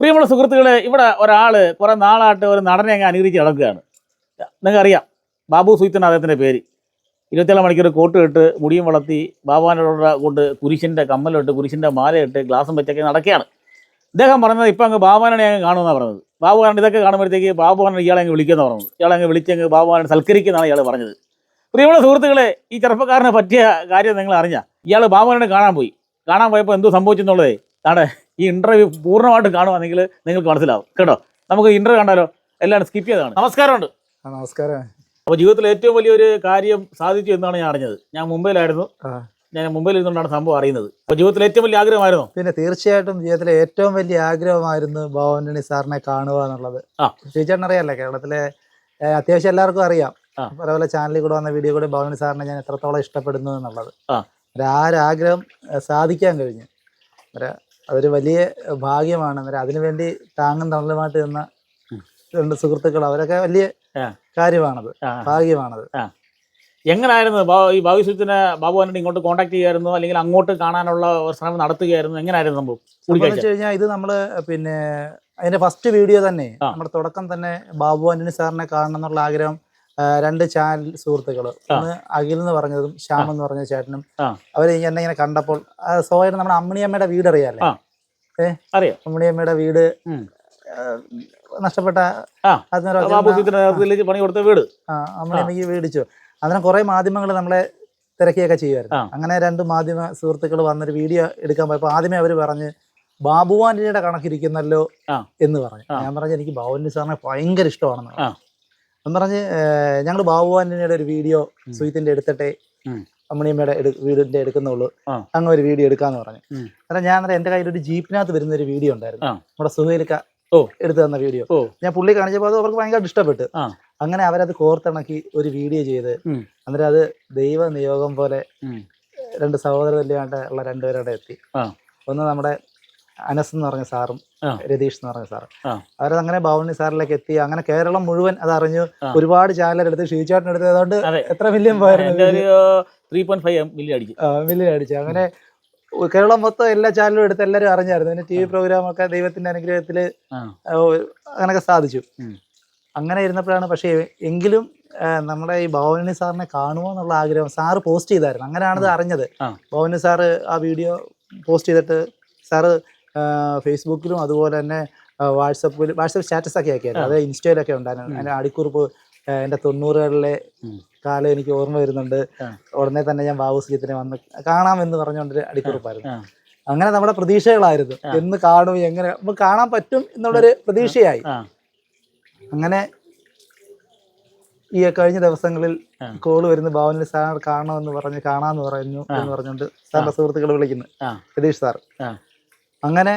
പ്രിയമുള്ള സുഹൃത്തുക്കളെ ഇവിടെ ഒരാൾ കുറേ നാളായിട്ട് ഒരു നടനെ അങ്ങ് അനുകരിച്ച് കിടക്കുകയാണ് നിങ്ങൾക്ക് അറിയാം ബാബു സുയിത്തൻ അദ്ദേഹത്തിന്റെ പേര്. ഇരുപത്തിയേഴ് മണിക്കൂർ കോട്ട് ഇട്ട് മുടിയും വളർത്തി ബാബാനോട് കൊണ്ട് കുരിശിന്റെ കമ്മലിട്ട് കുരിശിന്റെ മാലയിട്ട് ഗ്ലാസും വെച്ചൊക്കെ നടക്കുകയാണ്. ഇദ്ദേഹം പറഞ്ഞത് ഇപ്പം അങ്ങ് ബാബുവാനെ അങ്ങ് കാണുമെന്നാണ് പറഞ്ഞത്. ബാബുവാൻ ഇതൊക്കെ കാണുമ്പോഴത്തേക്ക് ബാബുവാൻ ഇയാളെ അങ്ങ് വിളിക്കുന്ന പറഞ്ഞത്. ഇയാളെ അങ്ങ് വിളിച്ചങ്ങ് ബാബുവാനെ സൽക്കരിക്കുന്നതാണ് ഇയാൾ പറഞ്ഞത്. പ്രിയമുള്ള സുഹൃത്തുക്കളെ ഈ ചെറുപ്പക്കാരനെ പറ്റിയ കാര്യം നിങ്ങൾ അറിഞ്ഞാൽ ഇയാൾ ബാബുവാനെ കാണാൻ പോയി. കാണാൻ പോയപ്പോൾ എന്തോ സംഭവിച്ചെന്നുള്ളതേ ആണ് ഈ ഇന്റർവ്യൂ പൂർണമായിട്ട് കാണുവാണെങ്കിൽ നിങ്ങൾക്ക് മനസ്സിലാവും. കേട്ടോ? നമുക്ക് ഇന്റർവ്യൂ കണ്ടാലോ? എല്ലാം സ്കിപ്പ് ചെയ്തതാണ്. നമസ്കാരമുണ്ട്. ഉണ്ട് നമസ്കാരം. അപ്പോൾ ജീവിതത്തിൽ ഏറ്റവും വലിയൊരു കാര്യം സാധിച്ചു എന്നാണ് ഞാൻ അറിഞ്ഞത്. ഞാൻ മുംബൈയിലായിരുന്നു. ഞാൻ മുംബൈയിൽ ഇരുന്നുകൊണ്ടാണ് സംഭവം അറിയുന്നത്. അപ്പോൾ ജീവിതത്തിൽ ഏറ്റവും വലിയ ആഗ്രഹമായിരുന്നു? പിന്നെ തീർച്ചയായിട്ടും ജീവിതത്തിലെ ഏറ്റവും വലിയ ആഗ്രഹമായിരുന്നു ഭവനണി സാറിനെ കാണുക എന്നുള്ളത്. ആ. ടീച്ചറിന് അറിയാലേ കേരളത്തിലെ അത്യാവശ്യം എല്ലാവർക്കും അറിയാം. ആ. പല പല ചാനലിൽ കൂടെ വന്ന വീഡിയോ കൂടെ ഭവനണി സാറിനെ ഞാൻ എത്രത്തോളം ഇഷ്ടപ്പെടുന്നു എന്നുള്ളത്. ആ. ഒരു ആഗ്രഹം സാധിക്കാൻ കഴിഞ്ഞു. ഒരു അതൊരു വലിയ ഭാഗ്യമാണ്. അന്നേരം അതിനുവേണ്ടി താങ്ങും തണലുമായിട്ട് നിന്ന രണ്ട് സുഹൃത്തുക്കൾ അവരൊക്കെ വലിയ. കാര്യമാണത്. ഭാഗ്യമാണത്. എങ്ങനായിരുന്നു? ഈ ഭവിഷ്യത്തിന് ബാബു ആന്റണി ഇങ്ങോട്ട് കോൺടാക്ട് ചെയ്യായിരുന്നു അല്ലെങ്കിൽ അങ്ങോട്ട് കാണാനുള്ള ഒരു ശ്രമം നടത്തുകയായിരുന്നു? എങ്ങനായിരുന്നു സംഭവം? വെച്ച് കഴിഞ്ഞാൽ ഇത് നമ്മൾ പിന്നെ അതിന്റെ ഫസ്റ്റ് വീഡിയോ തന്നെ നമ്മുടെ തുടക്കം തന്നെ ബാബു ആന്റണി സാറിനെ കാണണം എന്നുള്ള ആഗ്രഹം രണ്ട് ചാനൽ സുഹൃത്തുക്കൾ. ആ. ഒന്ന് അഖിൽ എന്ന് പറഞ്ഞതും ശ്യാം എന്ന് പറഞ്ഞ ചേട്ടനും. അവർ അവർ എന്നെ ഇങ്ങനെ കണ്ടപ്പോൾ സോയുടെ നമ്മുടെ അമ്മിണിയമ്മയുടെ വീട് അറിയാല്ലേ? ഏഹ് അറിയാം. അമ്മിണിയമ്മയുടെ വീട് നഷ്ടപ്പെട്ട പണി കൊടുത്ത വീട്. അമ്മിണിയമ്മയ്ക്ക് വീടിച്ചു. അങ്ങനെ കുറെ മാധ്യമങ്ങൾ നമ്മളെ തിരക്കിയൊക്കെ ചെയ്യുമായിരുന്നു. അങ്ങനെ രണ്ട് മാധ്യമ സുഹൃത്തുക്കൾ വന്നൊരു വീഡിയോ എടുക്കാൻ പോയപ്പോൾ ആദ്യമേ അവർ പറഞ്ഞ് ബാബു ആന്റണിയുടെ കണക്കിരിക്കുന്നല്ലോ എന്ന് പറഞ്ഞു. ഞാൻ പറഞ്ഞു എനിക്ക് ബാബു ആന്റണി സാറിനെ ഭയങ്കര ഇഷ്ടമാണെന്ന്. എന്ന് പറഞ്ഞ് ഞങ്ങൾ ബാബു ആന്റണിയുടെ ഒരു വീഡിയോ. സുഹിത്തിന്റെ എടുത്തിട്ടെ അമ്മണിയമ്മയുടെ വീടിന്റെ എടുക്കുന്നുള്ളൂ. അങ്ങ് ഒരു വീഡിയോ എടുക്കാന്ന് പറഞ്ഞു. അന്നേരം ഞാൻ അന്നേരം എന്റെ കയ്യിൽ ഒരു ജീപ്പിനകത്ത് വരുന്ന ഒരു വീഡിയോ ഉണ്ടായിരുന്നു നമ്മുടെ സുഹേലിക്ക ഓ. എടുത്തു തന്ന വീഡിയോ ഓ. ഞാൻ പുള്ളി കാണിച്ചപ്പോൾ അത് അവർക്ക് ഭയങ്കര ഇഷ്ടപ്പെട്ടു. അങ്ങനെ അവരത് കോർത്തിണക്കി ഒരു വീഡിയോ ചെയ്ത് അന്നേരം അത് ദൈവ നിയോഗം പോലെ രണ്ട് സഹോദര തുല്യമായിട്ട് ഉള്ള രണ്ടുപേരുടെ എത്തി ഒന്ന് നമ്മുടെ അനസ് എന്ന് പറഞ്ഞ സാറും. രതീഷ് എന്ന് പറഞ്ഞ സാറും. അവരത് അങ്ങനെ ഭവനി സാറിലേക്ക് എത്തി. അങ്ങനെ കേരളം മുഴുവൻ അത് അറിഞ്ഞു. ഒരുപാട് ചാനലുകൾ എടുത്ത് ഷീചാട്ടിന് എടുത്ത് അതുകൊണ്ട് എത്ര മില്യൺ മില്യൺ അടിച്ചു. അങ്ങനെ കേരളം മൊത്തം എല്ലാ ചാനലും എടുത്ത് എല്ലാവരും അറിഞ്ഞായിരുന്നു. പിന്നെ ടി വി പ്രോഗ്രാം ഒക്കെ ദൈവത്തിന്റെ അനുഗ്രഹത്തിൽ. അങ്ങനെയൊക്കെ സാധിച്ചു. അങ്ങനെ ഇരുന്നപ്പോഴാണ് പക്ഷേ എങ്കിലും നമ്മുടെ ഈ ഭവനി സാറിനെ കാണുമോ എന്നുള്ള ആഗ്രഹം സാറ് പോസ്റ്റ് ചെയ്തായിരുന്നു. അങ്ങനെയാണിത് അറിഞ്ഞത്. ഭവനി സാറ് ആ വീഡിയോ പോസ്റ്റ് ചെയ്തിട്ട് സാറ് ഫേസ്ബുക്കിലും അതുപോലെ തന്നെ വാട്സപ്പിൽ വാട്സപ്പ് സ്റ്റാറ്റസ് ഒക്കെ ആക്കിയായിരുന്നു. അതായത് അത് ഇൻസ്റ്റയിലൊക്കെ ഉണ്ടായിരുന്നു. എന്റെ അടിക്കുറിപ്പ് എന്റെ തൊണ്ണൂറുകളിലെ കാലം എനിക്ക് ഓർമ്മ വരുന്നുണ്ട്. ഉടനെ തന്നെ ഞാൻ ബാബു സുജിത്തിനെ വന്ന് കാണാമെന്ന് പറഞ്ഞുകൊണ്ടൊരു അടിക്കുറിപ്പായിരുന്നു. അങ്ങനെ നമ്മുടെ പ്രതീക്ഷകളായിരുന്നു. എന്ന് കാണും എങ്ങനെ നമുക്ക് കാണാൻ പറ്റും എന്നുള്ളൊരു പ്രതീക്ഷയായി. അങ്ങനെ ഈ കഴിഞ്ഞ ദിവസങ്ങളിൽ കോൾ വരുന്ന ഭാവനിൽ സാർ കാണണമെന്ന് പറഞ്ഞ് കാണാന്ന് പറഞ്ഞു എന്ന് പറഞ്ഞുകൊണ്ട് സാറിന്റെ സുഹൃത്തുക്കൾ വിളിക്കുന്നു. രതീഷ് സാർ. അങ്ങനെ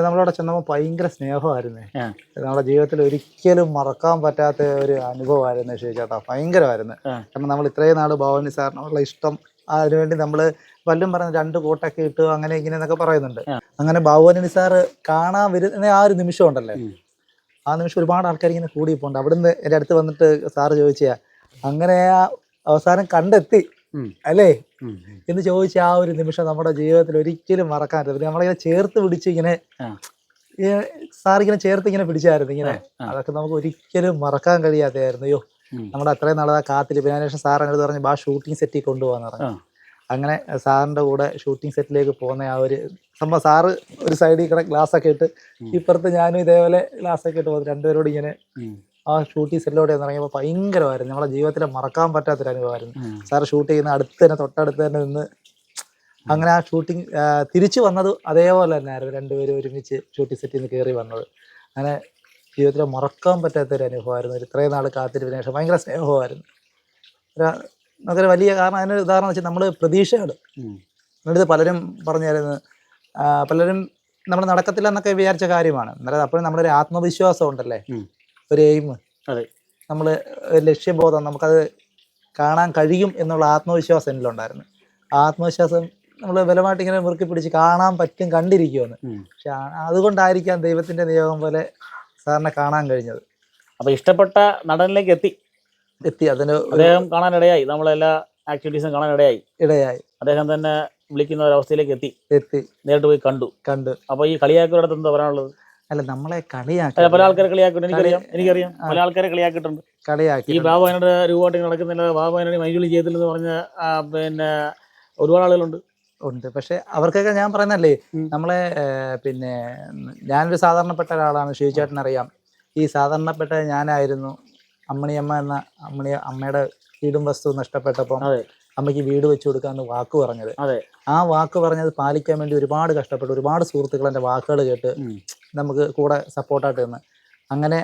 നമ്മളവിടെ ചെന്നപ്പോൾ ഭയങ്കര സ്നേഹമായിരുന്നേ. നമ്മുടെ ജീവിതത്തിൽ ഒരിക്കലും മറക്കാൻ പറ്റാത്ത ഒരു അനുഭവമായിരുന്നു ചേട്ടാ ഭയങ്കരമായിരുന്നു. കാരണം നമ്മൾ ഇത്രയും നാൾ ഭവാനി സാറിനുള്ള ഇഷ്ടം അതിനുവേണ്ടി നമ്മൾ പലരും പറഞ്ഞ് രണ്ട് കോട്ടൊക്കെ ഇട്ടു അങ്ങനെ ഇങ്ങനെ എന്നൊക്കെ പറയുന്നുണ്ട് അങ്ങനെ ഭവാനി സാറ് കാണാൻ വരുന്ന ആ ഒരു നിമിഷം ഉണ്ടല്ലേ? ആ നിമിഷം ഒരുപാട് ആൾക്കാർ ഇങ്ങനെ കൂടിപ്പോണ്ട് അവിടുന്ന് എന്റെ അടുത്ത് വന്നിട്ട് സാറ് ചോദിച്ചാ അങ്ങനെ ആ അവസാനം കണ്ടെത്തി. അല്ലേ. എന്ന് ചോദിച്ച ആ ഒരു നിമിഷം നമ്മുടെ ജീവിതത്തിൽ ഒരിക്കലും മറക്കാൻ പറ്റില്ല നമ്മളിങ്ങനെ ചേർത്ത് പിടിച്ച് ഇങ്ങനെ സാർ ഇങ്ങനെ ചേർത്ത് ഇങ്ങനെ പിടിച്ചായിരുന്നു ഇങ്ങനെ. അതൊക്കെ നമുക്ക് ഒരിക്കലും മറക്കാൻ കഴിയാത്തതായിരുന്നു. അയ്യോ. നമ്മുടെ അത്രയും നാളെ കാത്തിരിപ്പ്. പിന്നെ ശേഷം സാർ എന്നോട് പറഞ്ഞു ആ ഷൂട്ടിംഗ് സെറ്റിൽ കൊണ്ടുപോകാന്ന് പറഞ്ഞു. അങ്ങനെ സാറിന്റെ കൂടെ ഷൂട്ടിംഗ് സെറ്റിലേക്ക് പോകുന്ന ആ ഒരു സംഭവം സാറ് ഒരു സൈഡിൽ കൂടെ ഗ്ലാസ് ഒക്കെ ഇട്ട് ഇപ്പുറത്ത് ഞാനും ഇതേപോലെ ഗ്ലാസ് ഒക്കെ ഇട്ട് പോകുന്നു. രണ്ടുപേരോട് ഇങ്ങനെ. ആ ഷൂട്ടിംഗ് എന്ന് ഇറങ്ങിയപ്പോൾ ഭയങ്കരമായിരുന്നു. നമ്മളെ ജീവിതത്തിൽ മറക്കാൻ പറ്റാത്തൊരു അനുഭവമായിരുന്നു. സാർ ഷൂട്ട് ചെയ്യുന്ന അടുത്ത് തന്നെ തൊട്ടടുത്ത് തന്നെ നിന്ന് അങ്ങനെ ആ ഷൂട്ടിംഗ് തിരിച്ചു വന്നത് അതേപോലെ തന്നെ ആയിരുന്നു രണ്ടുപേരും ഒരുമിച്ച് ഷൂട്ടിംഗ് സെറ്റിൽ നിന്ന് കയറി വന്നത്. അങ്ങനെ ജീവിതത്തിൽ മറക്കാൻ പറ്റാത്തൊരു അനുഭവമായിരുന്നു. ഒരു ഇത്രയും നാൾ കാത്തിരിപ്പിന് ശേഷം ഭയങ്കര സ്നേഹമായിരുന്നു. അതൊരു വലിയ കാരണം അതിന് ഉദാഹരണം വെച്ചാൽ നമ്മൾ പ്രതീക്ഷകൾ ഉം. എന്നിട്ട് പലരും പറഞ്ഞായിരുന്നു പലരും നമ്മൾ നടക്കത്തില്ല എന്നൊക്കെ വിചാരിച്ച കാര്യമാണ്. എന്നാലും അപ്പോഴും നമ്മുടെ ഒരു ആത്മവിശ്വാസം ഉണ്ടല്ലേ? ഒരു എയിം അതെ. നമ്മൾ ലക്ഷ്യബോധം നമുക്കത് കാണാൻ കഴിയും എന്നുള്ള ആത്മവിശ്വാസം എന്നിലുണ്ടായിരുന്നു ആത്മവിശ്വാസം നമ്മൾ ബലമായിട്ട് ഇങ്ങനെ മുറുക്കി പിടിച്ച് കാണാൻ പറ്റും കണ്ടിരിക്കുമെന്ന്. പക്ഷെ അതുകൊണ്ടായിരിക്കാം ദൈവത്തിന്റെ നിയോഗം പോലെ സാറിനെ കാണാൻ കഴിഞ്ഞത്. അപ്പൊ ഇഷ്ടപ്പെട്ട നടനിലേക്ക് എത്തി. എത്തി. അതിന് അദ്ദേഹം കാണാനിടയായി. നമ്മളെല്ലാ ആക്ടിവിറ്റീസും കാണാനിടയായി. ഇടയായി. അദ്ദേഹം തന്നെ വിളിക്കുന്ന ഒരവസ്ഥയിലേക്ക് എത്തി. എത്തി. നേരിട്ട് പോയി കണ്ടു. കണ്ടു. അപ്പൊ ഈ കളിയാക്കിയുടെ എന്താ പറയാനുള്ളത്? അല്ല നമ്മളെ കളിയാക്കി പല ആൾക്കാരെ കളിയാക്കിട്ടുണ്ട് എനിക്കറിയാം എനിക്കറിയാം. പല ആൾക്കാരെ കളിയാക്കിയിട്ടുണ്ട്. ഈ കളിയാക്കി ബാബു അതിനോട് രൂപമായിട്ട് നടക്കുന്നില്ല. ബാബു അതിനോട് മൈജുളി ചെയ്തില്ലെന്ന് പറഞ്ഞ പിന്നെ ഒരുപാട് ആളുകളുണ്ട്. ഉണ്ട്. പക്ഷെ അവർക്കൊക്കെ ഞാൻ പറയുന്നല്ലേ നമ്മളെ പിന്നെ ഞാനൊരു സാധാരണപ്പെട്ട ഒരാളാണ്. ശിവചേട്ടൻ അറിയാം. ഈ സാധാരണപ്പെട്ട ഞാനായിരുന്നു. അമ്മണിയമ്മ എന്ന അമ്മണി അമ്മയുടെ വീടും വസ്തു നഷ്ടപ്പെട്ടപ്പം അതെ. അമ്മയ്ക്ക് വീട് വെച്ചു കൊടുക്കാമെന്ന് വാക്ക് പറഞ്ഞത്. അതെ. ആ വാക്ക് പറഞ്ഞത് പാലിക്കാൻ വേണ്ടി ഒരുപാട് കഷ്ടപ്പെട്ടു. ഒരുപാട് സുഹൃത്തുക്കൾ എന്റെ വാക്കുകൾ കേട്ട് നമുക്ക് കൂടെ സപ്പോർട്ടായിട്ട് നിന്ന് അങ്ങനെ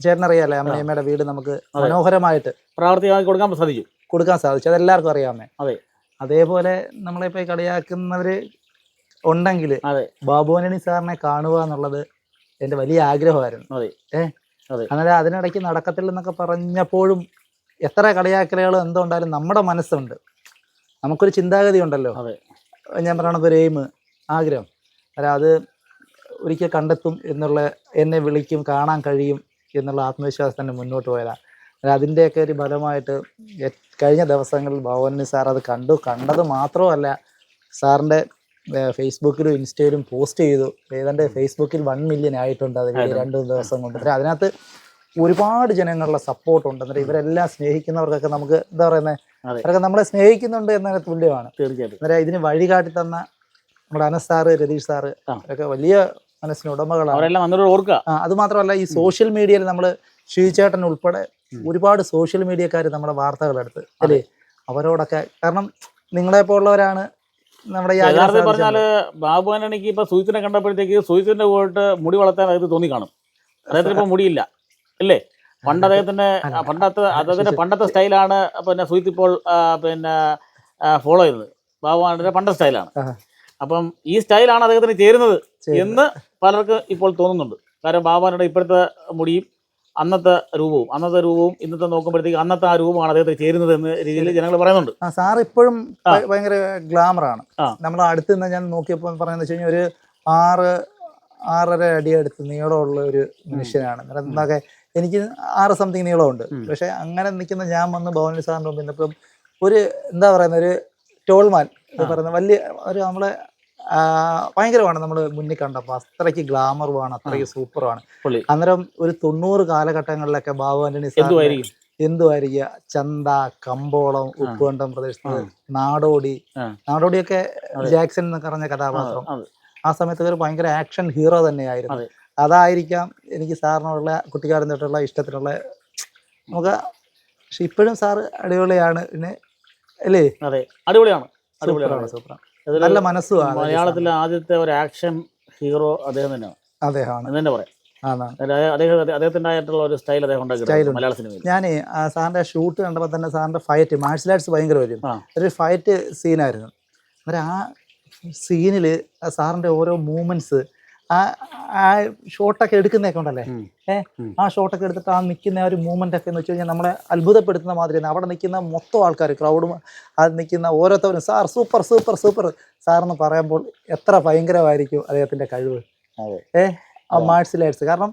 ചേട്ടനറിയാലേ അമ്മയമ്മയുടെ വീട് നമുക്ക് മനോഹരമായിട്ട് പ്രാവർത്തികമായി കൊടുക്കാൻ സാധിച്ചു. കൊടുക്കാൻ സാധിച്ചു. അതെല്ലാവർക്കും അറിയാമേ അതെ. അതേപോലെ നമ്മളിപ്പോൾ ഈ കളിയാക്കുന്നവര് ഉണ്ടെങ്കിൽ ബാബുവനണി സാറിനെ കാണുക എന്നുള്ളത് എന്റെ വലിയ ആഗ്രഹമായിരുന്നു. അതെ. ഏഹ് അതെ. അന്നേരം അതിനിടയ്ക്ക് നടക്കത്തില്ലെന്നൊക്കെ പറഞ്ഞപ്പോഴും എത്ര കളിയാക്കലുകൾ എന്തുണ്ടായാലും നമ്മുടെ മനസ്സുണ്ട്. നമുക്കൊരു ചിന്താഗതി ഉണ്ടല്ലോ. അതെ. ഞാൻ പറയണത് ഒരു എയിം ആഗ്രഹം. അല്ല അത് ഒരിക്കൽ കണ്ടെത്തും എന്നുള്ള എന്നെ വിളിക്കും കാണാൻ കഴിയും എന്നുള്ള ആത്മവിശ്വാസം തന്നെ മുന്നോട്ട് പോയതാണ് അല്ല അതിന്റെയൊക്കെ ഒരു ഫലമായിട്ട് കഴിഞ്ഞ ദിവസങ്ങളിൽ ഭവനി സാർ അത് കണ്ടു. കണ്ടത് മാത്രമല്ല സാറിന്റെ ഫേസ്ബുക്കിലും ഇൻസ്റ്റയിലും പോസ്റ്റ് ചെയ്തു. ഏതാണ്ട് ഫേസ്ബുക്കിൽ വൺ മില്യൺ ആയിട്ടുണ്ട് അത്. രണ്ട് ദിവസം കൊണ്ട്. അതിനകത്ത് ഒരുപാട് ജനങ്ങളുടെ സപ്പോർട്ട് ഉണ്ട്. എന്നിട്ട് ഇവരെല്ലാം സ്നേഹിക്കുന്നവർക്കൊക്കെ നമുക്ക് എന്താ പറയുന്നത്. അവരൊക്കെ നമ്മളെ സ്നേഹിക്കുന്നുണ്ട് എന്നതിന് തുല്യമാണ്. തീർച്ചയായിട്ടും. അന്നേരം ഇതിന് വഴി കാട്ടി തന്ന നമ്മുടെ അനസ് സാറ് രതീഷ് സാറ്. ഒക്കെ വലിയ മനസ്സിന് ഉടമകളാണ്. ഓർക്കുക. അത് മാത്രമല്ല ഈ സോഷ്യൽ മീഡിയയിൽ നമ്മൾ ഷീചേട്ടൻ ഉൾപ്പെടെ ഒരുപാട് സോഷ്യൽ മീഡിയക്കാർ നമ്മുടെ വാർത്തകളെടുത്ത് അല്ലേ? അവരോടൊക്കെ കാരണം നിങ്ങളെ പോലുള്ളവരാണ് നമ്മുടെ യഥാർത്ഥത്തിൽ. പറഞ്ഞാൽ ബാബു ആന്റണിക്ക് ഇപ്പൊ സുഹിത്തിനെ കണ്ടപ്പോഴത്തേക്ക് സുഹിത്തിന്റെ പോയിട്ട് മുടി വളർത്താൻ അതായത് തോന്നി കാണും. അദ്ദേഹത്തിന് ഇപ്പൊ മുടിയില്ല. അല്ലേ പണ്ട് അദ്ദേഹത്തിന്റെ പണ്ടത്തെ അദ്ദേഹത്തിന്റെ പണ്ടത്തെ സ്റ്റൈലാണ് പിന്നെ സുഹിത് ഇപ്പോൾ പിന്നെ ഫോളോ ചെയ്തത്. ബാബുമാരുടെ പണ്ട പണ്ടത്തെ സ്റ്റൈലാണ്. അപ്പം ഈ സ്റ്റൈലാണ് അദ്ദേഹത്തിന് ചേരുന്നത് എന്ന് പലർക്കും ഇപ്പോൾ തോന്നുന്നുണ്ട്. കാരണം ബാബുമാരുടെ ഇപ്പോഴത്തെ മുടിയും അന്നത്തെ രൂപവും അന്നത്തെ രൂപവും ഇന്നത്തെ നോക്കുമ്പോഴത്തേക്ക് അന്നത്തെ ആ രൂപമാണ് അദ്ദേഹത്തിന് ചേരുന്നത് എന്ന രീതിയിൽ ജനങ്ങൾ പറയുന്നുണ്ട്. സാർ ഇപ്പോഴും ഭയങ്കര ഗ്ലാമറാണ്. നമ്മൾ അടുത്ത് നിന്ന് ഞാൻ നോക്കിയപ്പോൾ പറയുന്നത് വെച്ച് കഴിഞ്ഞാൽ ഒരു ആറ് ആറര അടി അടുത്ത് നീളമുള്ള ഒരു മനുഷ്യനാണ്. എന്തൊക്കെ എനിക്ക് ആറ് സംതിങ് നീളമുണ്ട്. പക്ഷെ അങ്ങനെ നിൽക്കുന്ന ഞാൻ വന്ന് ഭവനി സാറിന്റെ മുമ്പിൽ നിന്നപ്പം ഒരു എന്താ പറയുന്ന ഒരു ടോൾമാൻ. പറയുന്ന വലിയ ഒരു നമ്മളെ ഭയങ്കരമാണ് നമ്മൾ മുന്നിൽ കണ്ടപ്പോൾ അത്രയ്ക്ക് ഗ്ലാമറുമാണ് അത്രയ്ക്ക് സൂപ്പറുമാണ് അന്നേരം ഒരു തൊണ്ണൂറ് കാലഘട്ടങ്ങളിലൊക്കെ ബാബു ആന്റണി എന്തുമായിരിക്കുക ചന്ത കമ്പോളം ഉപ്പുകണ്ടം പ്രദേശത്ത് നാടോടി നാടോടിയൊക്കെ. ജാക്സൺ എന്നൊക്കെ പറഞ്ഞ കഥാപാത്രം. ആ സമയത്ത് ഒരു ഭയങ്കര ആക്ഷൻ ഹീറോ തന്നെയായിരുന്നു. അതായിരിക്കാം എനിക്ക് സാറിനോടുള്ള കുട്ടിക്കാരൻ തൊട്ടുള്ള ഇഷ്ടത്തിനുള്ള നമുക്ക് പക്ഷെ ഇപ്പോഴും സാറ് അടിപൊളിയാണ്. പിന്നെ അല്ലേ? അതെ അടിപൊളിയാണ്. അടിപൊളിയാണ്. സൂപ്പറാണ്. നല്ല മനസ്സുമാണ് മലയാളത്തിലെ ആദ്യത്തെ ഒരു ആക്ഷൻ ഹീറോ അദ്ദേഹം തന്നെയാണ്. അദ്ദേഹമാണ്. തന്നെ പറയാം. അദ്ദേഹത്തിന്റെതായിട്ടുള്ള ഒരു സ്റ്റൈൽ അദ്ദേഹം ഉണ്ടാക്കി മലയാള സിനിമയിൽ. ഞാൻ സാറിന്റെ ഷൂട്ട് കണ്ടപ്പോൾ തന്നെ സാറിന്റെ ഫൈറ്റ് മാർഷ്യൽ ആർട്സ് ഭയങ്കര വരും ഒരു ഫൈറ്റ് സീനായിരുന്നു അന്നേരം ആ സീനിൽ സാറിന്റെ ഓരോ മൂമെന്റ്സ് ആ ആ ഷോട്ടൊക്കെ എടുക്കുന്നതൊക്കെ ഉണ്ടല്ലേ? ഏഹ്. ആ ഷോട്ടൊക്കെ എടുത്തിട്ട് ആ നിൽക്കുന്ന ഒരു മൂവ്മെന്റ് ഒക്കെ എന്ന് വെച്ച് കഴിഞ്ഞാൽ നമ്മളെ അത്ഭുതപ്പെടുത്തുന്ന മാതിരിയാണ്. അവിടെ നിൽക്കുന്ന മൊത്തം ആൾക്കാർ ക്രൗഡും അത് നിൽക്കുന്ന ഓരോരുത്തരും sir super super super sir എന്ന് പറയുമ്പോൾ എത്ര ഭയങ്കരമായിരിക്കും അദ്ദേഹത്തിന്റെ കഴിവ്. ഏ ആ. മാർഷൽ ആർട്സ് കാരണം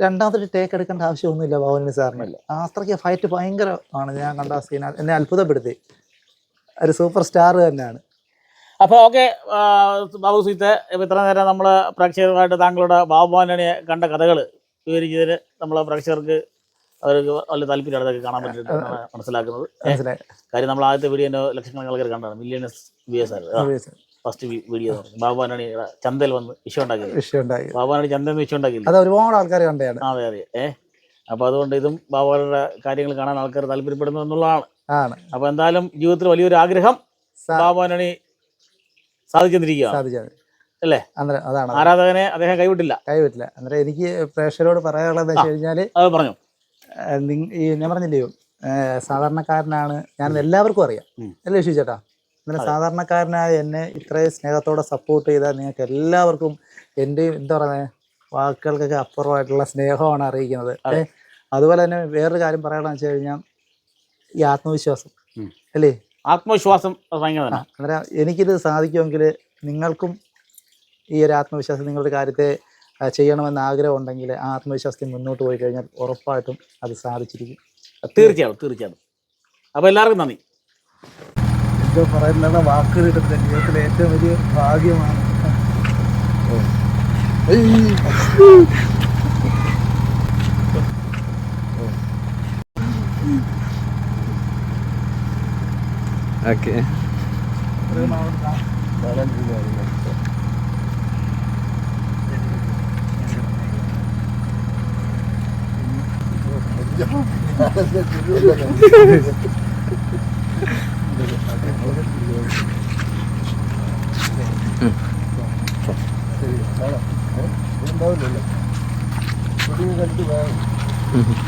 രണ്ടാമതൊരു രണ്ടാമത്തെ ടേക്ക് എടുക്കേണ്ട ആവശ്യമൊന്നുമില്ല ഭവനിന് സാറിന്. ഇല്ല. ആ അത്രയ്ക്ക് ഫൈറ്റ് ഭയങ്കരമാണ് ഞാൻ കണ്ട സീൻ എന്നെ അത്ഭുതപ്പെടുത്തി. ഒരു സൂപ്പർ സ്റ്റാർ തന്നെയാണ്. അപ്പോൾ ഓക്കെ ബാബു സീത്ത് ഇപ്പം ഇത്ര നേരം നമ്മൾ പ്രേക്ഷകരുമായിട്ട് താങ്കളുടെ ബാബു ആന്റണിയെ കണ്ട കഥകൾ വിവരിച്ചതിന് നമ്മൾ പ്രേക്ഷകർക്ക് അവർക്ക് വലിയ താല്പര്യം അതൊക്കെ കാണാൻ പറ്റിയിട്ടാണ് മനസ്സിലാക്കുന്നത്. കാര്യം നമ്മൾ ആദ്യത്തെ വീഡിയോ ലക്ഷങ്ങൾ ആൾക്കാർ കണ്ടാണ്. മില്യണസ് വ്യൂസ് ആയിരുന്നു ഫസ്റ്റ് വീഡിയോ ബാബു ആന്റണി ചന്തയിൽ വന്ന് വിഷയം ഉണ്ടാക്കി ബാബു ആന്റണി ചന്തയിൽ വിഷയം ഉണ്ടാക്കി അത് ഒരുപാട് ആൾക്കാർ കണ്ടതാണ്. അതെ അതെ. ഏ അപ്പോൾ അതുകൊണ്ട് ഇതും ബാബുയുടെ കാര്യങ്ങൾ കാണാൻ ആൾക്കാർ താല്പര്യപ്പെടുന്നു എന്നുള്ളതാണ്. അപ്പൊ അപ്പോൾ എന്തായാലും ജീവിതത്തിൽ വലിയൊരു ആഗ്രഹം ബാബു ആന്റണി സാധിച്ചെന്നിരിക്കുകയാണ്. സാധിച്ചത്. അല്ലേ? അന്നേരം അതാണ്. ആരാധകനെ അദ്ദേഹം കൈവിട്ടില്ല. കൈവിട്ടില്ല. അന്നേരം എനിക്ക് പ്രേക്ഷകരോട് പറയാനുള്ളത് വെച്ച് കഴിഞ്ഞാൽ അത് പറഞ്ഞു. ഈ ഞാൻ പറഞ്ഞില്ലയോ സാധാരണക്കാരനാണ്. ഞാൻ എല്ലാവർക്കും അറിയാം. അല്ലേ യശു ചേട്ടാ? അങ്ങനെ സാധാരണക്കാരനായ എന്നെ ഇത്രയും സ്നേഹത്തോടെ സപ്പോർട്ട് ചെയ്താൽ നിങ്ങൾക്ക് എല്ലാവർക്കും എന്റെയും എന്താ പറയുന്നത് വാക്കുകൾക്കൊക്കെ അപ്പുറമായിട്ടുള്ള സ്നേഹമാണ് അറിയിക്കുന്നത്. അതെ. അതുപോലെ തന്നെ വേറൊരു കാര്യം പറയണമെന്ന് വെച്ച് കഴിഞ്ഞാൽ ഈ ആത്മവിശ്വാസം. അല്ലേ? ആത്മവിശ്വാസം അത് ഭയങ്കര ആ, അന്നേരം എനിക്കിത് സാധിക്കുമെങ്കിൽ നിങ്ങൾക്കും ഈ ഒരു ആത്മവിശ്വാസം നിങ്ങളുടെ കാര്യത്തെ ചെയ്യണമെന്ന് ആഗ്രഹം ഉണ്ടെങ്കിൽ ആ ആത്മവിശ്വാസത്തിൽ മുന്നോട്ട് പോയി കഴിഞ്ഞാൽ ഉറപ്പായിട്ടും അത് സാധിച്ചിരിക്കും. തീർച്ചയായും തീർച്ചയായും അപ്പോൾ എല്ലാവർക്കും നന്ദി. എന്തോ പറയുന്ന വാക്കുകൾ കിട്ടുന്നില്ല. ജീവിതത്തിലെ ഏറ്റവും വലിയ ഭാഗ്യമാണ്. ഓക്കെ ഉണ്ടാവില്ലല്ലോ